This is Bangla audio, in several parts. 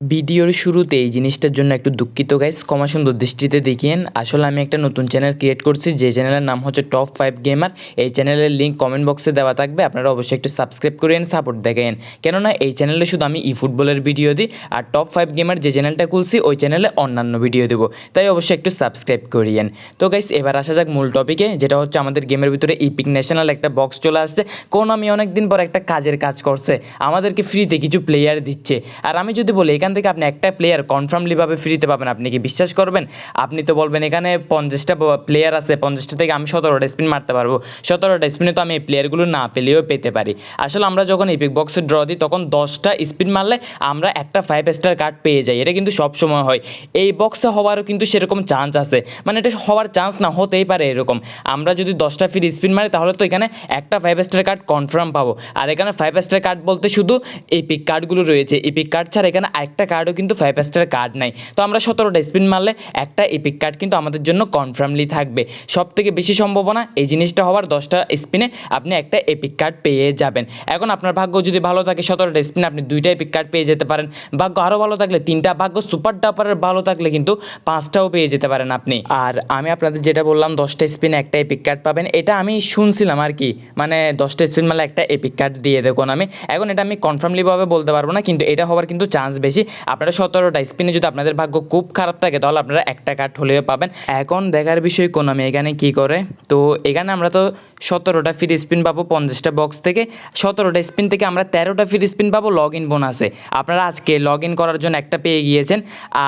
ভিডিওর শুরুতে এই জিনিসটার জন্য একটু দুঃখিত গাইস ক্ষমা সুন্দর দৃষ্টিতে দেখিয়েন। আসলে আমি একটা নতুন চ্যানেল ক্রিয়েট করছি, যে চ্যানেলের নাম হচ্ছে টপ ফাইভ গেমার এই চ্যানেলের লিঙ্ক কমেন্ট বক্সে দেওয়া থাকবে। আপনারা অবশ্যই একটু সাবস্ক্রাইব করেন সাপোর্ট দেখেন কেননা এই চ্যানেলে শুধু আমি ই ফুটবলের ভিডিও দিই, আর টপ ফাইভ গেমার যে চ্যানেলটা খুলছি, ওই চ্যানেলে অন্যান্য ভিডিও দেবো। তাই অবশ্যই একটু সাবস্ক্রাইব করিয়েন। তো গাইস এবার আসা যাক মূল টপিকে যেটা হচ্ছে আমাদের গেমের ভিতরে ইপিক ন্যাশনাল একটা বক্স চলে আসছে। কোন আমি অনেক দিন পর একটা কাজের কাজ করছে। আমাদেরকে ফ্রিতে কিছু প্লেয়ার দিচ্ছে। আর আমি যদি বলি এখান থেকে আপনি একটা প্লেয়ার কনফার্মলিভাবে ফ্রিতে পাবেন। আপনি কি বিশ্বাস করবেন? আপনি তো বলবেন এখানে পঞ্চাশটা প্লেয়ার আছে, পঞ্চাশটা থেকে আমি সতেরোটা স্পিন মারতে পারব। সতেরোটা স্পিনে তো আমি এই প্লেয়ারগুলো না পেলেও পেতে পারি। আসলে আমরা যখন ইপিক বক্সে ড্র দিই, তখন দশটা স্পিন মারলে আমরা একটা ফাইভ স্টার কার্ড পেয়ে যাই। এটা কিন্তু সব সময় হয়। এই বক্সে হওয়ারও কিন্তু সেরকম চান্স আছে। মানে এটা হওয়ার চান্স না হতেই পারে এরকম। আমরা যদি দশটা ফ্রি স্পিন মারি, তাহলে তো এখানে একটা ফাইভ স্টার কার্ড কনফার্ম পাবো। আর এখানে ফাইভ স্টার কার্ড বলতে শুধু এপিক কার্ডগুলো রয়েছে। এপিক কার্ড ছাড়া এখানে একটা কার্ডও কিন্তু ফাইভ স্টার কার্ড নাই। তো আমরা সতেরোটা স্পিন মারলে একটা এপিক কার্ড কিন্তু আমাদের জন্য কনফার্মলি থাকবে। সব থেকে বেশি সম্ভাবনা এই জিনিসটা হওয়ার দশটা স্পিনে আপনি একটা এপিক কার্ড পেয়ে যাবেন। এখন আপনার ভাগ্য যদি ভালো থাকে, সতেরোটা স্পিনে আপনি দুইটা এপিক কার্ড পেয়ে যেতে পারেন। ভাগ্য আরও ভালো থাকলে তিনটা, ভাগ্য সুপার ডাপারের ভালো থাকলে কিন্তু পাঁচটাও পেয়ে যেতে পারেন আপনি। আর আমি আপনাদের যেটা বললাম, দশটা স্পিনে একটা এপিক কার্ড পাবেন, এটা আমি শুনছিলাম আর কি। মানে দশটা স্পিন মারলে একটা এপিক কার্ড দিয়ে দেখুন আমি। এখন এটা আমি কনফার্মলিভাবে বলতে পারব না, কিন্তু এটা হওয়ার কিন্তু চান্স বেশি। আপনারা সতেরোটা স্পিনে যদি আপনাদের ভাগ্য খুব খারাপ থাকে, তাহলে আপনারা একটা কার্ড হলেও পাবেন। এখন দেখার বিষয় কোন, আমি এখানে কি করে? তো এখানে আমরা তো সতেরোটা ফ্রি স্পিন পাবো পঞ্চাশটা বক্স থেকে। সতেরোটা স্পিন থেকে আমরা তেরোটা ফ্রি স্পিন পাবো লগ ইন বোনাসে। আপনারা আজকে লগ ইন করার জন্য একটা পেয়ে গিয়েছেন,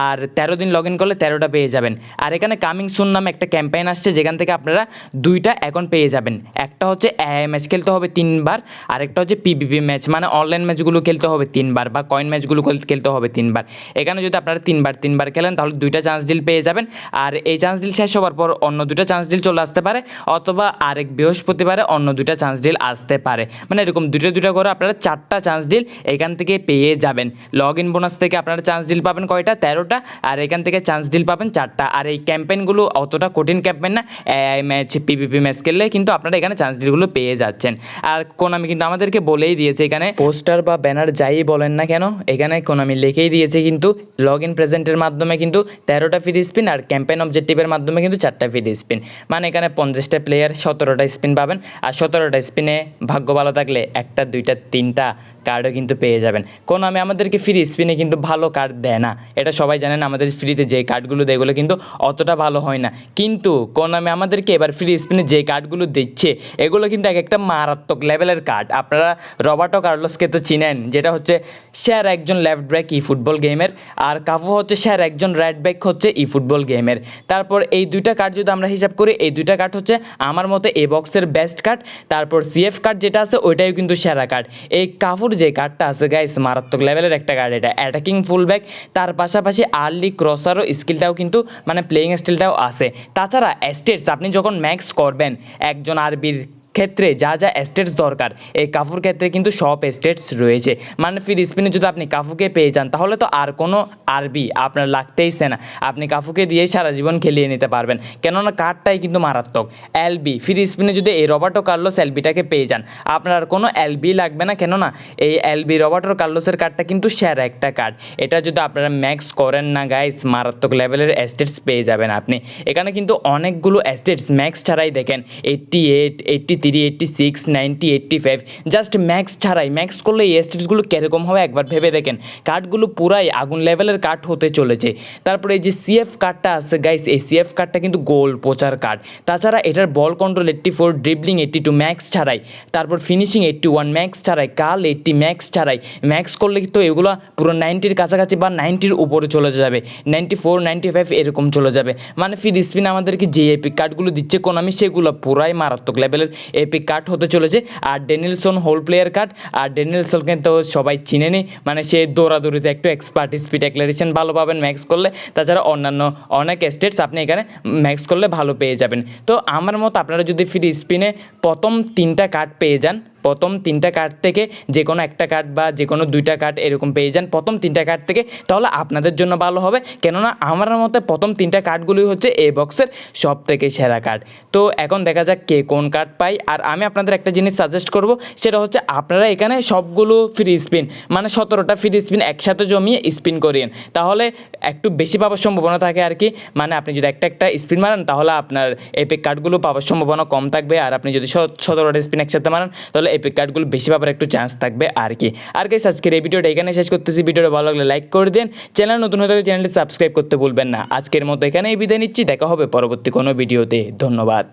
আর তেরো দিন লগ ইন করলে তেরোটা পেয়ে যাবেন। আর এখানে কামিং সুন নামে একটা ক্যাম্পেইন আসছে, যেখান থেকে আপনারা দুইটা এখন পেয়ে যাবেন। একটা হচ্ছে ম্যাচ খেলতে হবে তিনবার আর একটা হচ্ছে পিবিপি ম্যাচ মানে অনলাইন ম্যাচগুলো খেলতে হবে তিনবার, বা কয়েন ম্যাচগুলো খেলতে হবে তিনবার। এখানে যদি আপনারা তিনবার তিনবার খেলেন, তাহলে দুইটা চান্স ডিল পেয়ে যাবেন। আর এই চান্স ডিল শেষ হওয়ার পর অন্য দুইটা চান্স ডিল চলে আসতে পারে, অথবা আরেক বৃহস্পতিবারে অন্য দুইটা চান্স ডিল আসতে পারে। মানে এরকম দুটো দুটো করে আপনারা চারটা চান্স ডিল এখান থেকে পেয়ে যাবেন। লগ ইন বোনাস থেকে আপনারা চান্স ডিল পাবেন কয়টা? তেরোটা। আর এখান থেকে চান্স ডিল পাবেন চারটা। আর এই ক্যাম্পেইনগুলো অতটা কঠিন ক্যাম্পেইন না ম্যাচ পিপিপি ম্যাচ খেললে কিন্তু আপনারা এখানে চান্স ডিলগুলো পেয়ে যাচ্ছেন। আর কোনামি কিন্তু আমাদেরকে বলেই দিয়েছে এখানে পোস্টার বা ব্যানার যাই বলেন না কেন, এখানে কোনামি লিখেই দিয়েছে কিন্তু লগ ইন প্রেজেন্টের মাধ্যমে কিন্তু তেরোটা ফ্রি স্পিন আর ক্যাম্পেইন অবজেক্টিভের মাধ্যমে কিন্তু চারটা ফ্রি স্পিন মানে এখানে পঞ্চাশটা প্লেয়ার সতেরোটা স্পিন পাবেন আর সতেরোটা স্পিনে ভাগ্য ভালো থাকলে একটা, দুইটা, তিনটা কার্ডও কিন্তু পেয়ে যাবেন। কোন আমি আমাদেরকে ফ্রি স্পিনে কিন্তু ভালো কার্ড দেয় না। এটা সবাই জানেন, আমাদের ফ্রিতে যে কার্ডগুলো দেয় এগুলো কিন্তু অতটা ভালো হয় না। কিন্তু কোন আমি আমাদেরকে এবার ফ্রি স্পিনে যে কার্ডগুলো দিচ্ছে, এগুলো কিন্তু এক একটা মারাত্মক লেভেলের কার্ড আপনারা রবার্টো কার্লোসকে তো চিনেন, যেটা হচ্ছে স্যার একজন লেফট ব্যাক ই ফুটবল গেমের আর কাফু হচ্ছে স্যার একজন রাইট ব্যাক হচ্ছে ই ফুটবল গেমের তারপর এই দুইটা কার্ড যদি আমরা হিসাব করি, এই দুইটা কার্ড হচ্ছে আমার মতে এ বক্সের বেস্ট কার্ড তারপর সিএফ কার্ড যেটা আছে ওইটাই কিন্তু সেরা কার্ড এই কাফুর যে কার্ডটা আছে গাইস মারাত্মক লেভেলের একটা কার্ড এটা। অ্যাটাকিং ফুল ব্যাক তার পাশাপাশি আর্লি ক্রসারও স্কিলটাও কিন্তু মানে প্লেয়িং স্কিলটাও আছে। তাছাড়া স্টেটস আপনি যখন ম্যাক্স করবেন, একজন আরবির ক্ষেত্রে যা যা স্টেটস দরকার, এই কাফুর ক্ষেত্রে কিন্তু সব স্টেটস রয়েছে। মানে ফির স্পিনে যদি আপনি কাফুকে পেয়ে যান, তাহলে তো আর কোনো আরবি আপনার লাগতেইছে না। আপনি কাফুকে দিয়েই সারা জীবন খেলিয়ে নিতে পারবেন। কেননা কার্ডটাই কিন্তু মারাত্মক। এলবি ফির স্পিনে যদি এই রবার্টো কার্লোস এলবিটাকে পেয়ে যান, আপনার কোনো এলবি লাগবে না। কেননা এই এলবি রবার্টো কার্লোসের কার্ডটা কিন্তু সেরা একটা কার্ড এটা যদি আপনারা ম্যাক্স করেন না গাইস মারাত্মক লেভেলের স্টেটস পেয়ে যাবেন আপনি। এখানে কিন্তু অনেকগুলো স্টেটস ম্যাক্স ছাড়াই দেখেন eighty eight eighty three eighty six ninety eighty five just max ছাড়াই ম্যাক্স করলে এই স্টেটসগুলো কীরকম হবে একবার ভেবে দেখেন। কার্ডগুলো পুরাই আগুন লেভেলের কার্ড হতে চলেছে। তারপরে এই যে সিএফ কার্ডটা আছে গাইস এই সিএফ কার্ডটা কিন্তু গোল পোচার কার্ড তাছাড়া এটার ball control eighty four dribbling eighty two max ছাড়াই। তারপর ফিনিশিং এইট্টি ওয়ান ম্যাক্স ছাড়াই। কাল এইট্টি ম্যাক্স ছাড়াই। ম্যাক্স করলে তো এগুলো পুরো নাইনটির কাছাকাছি বা নাইনটির উপরে চলে যাবে। নাইনটি ফোর নাইনটি ফাইভ এরকম চলে যাবে। মানে ফির স্পিন আমাদেরকে যে এপিক কার্ডগুলো দিচ্ছে। কোন আমি সেগুলো পুরাই মারাত্মক লেভেলের এপিক কার্ড হতে চলেছে, আর ডেনিলসন হোল প্লেয়ার কার্ড আর ডেনিলসনকে কিন্তু সবাই চিনে নেই মানে সে দৌড়াদৌড়িতে একটু এক্সপার্ট স্পিড অ্যাক্লারেশন ভালো পাবেন ম্যাক্স করলে, তাছাড়া অন্যান্য অনেক স্টেটস আপনি এখানে ম্যাক্স করলে ভালো পেয়ে যাবেন। তো আমার মতো আপনারা যদি ফ্রি স্পিনে প্রথম তিনটা কার্ড পেয়ে যান প্রথম তিনটা কার্ড থেকে যে কোনো একটা কার্ড বা যে কোনো দুইটা কার্ড এরকম পেয়ে যান প্রথম তিনটা কার্ড থেকে, তাহলে আপনাদের জন্য ভালো হবে। কেননা আমার মতে প্রথম তিনটা কার্ডগুলোই হচ্ছে এ বক্সের সব থেকে সেরা কার্ড তো এখন দেখা যাক কে কোন কার্ড পাই আর আমি আপনাদের একটা জিনিস সাজেস্ট করব, সেটা হচ্ছে আপনারা এখানে সবগুলো ফ্রি স্পিন মানে সতেরোটা ফ্রি স্পিন একসাথে জমিয়ে স্পিন করিয়েন। তাহলে একটু বেশি পাওয়ার সম্ভাবনা থাকে আর কি। মানে আপনি যদি একটা একটা স্পিন মারেন, তাহলে আপনার এপিক কার্ডগুলো পাওয়ার সম্ভাবনা কম থাকবে। আর আপনি যদি সতেরোটা স্পিন একসাথে মারেন, তাহলে এপিক কার্ডগুলো বেশি পাবার একটু চান্স থাকবে আর কি আর গাইস আজকের এই ভিডিওটা এখানে শেষ করতেছি। ভিডিওটা ভালো লাগলে লাইক করে দেন। চ্যানেল নতুন হয়ে থাকলে চ্যানেলটি সাবস্ক্রাইব করতে ভুলবেন না। আজকের মতো এখানেই বিদায় নিচ্ছি। দেখা হবে পরবর্তী কোনো ভিডিওতে ধন্যবাদ।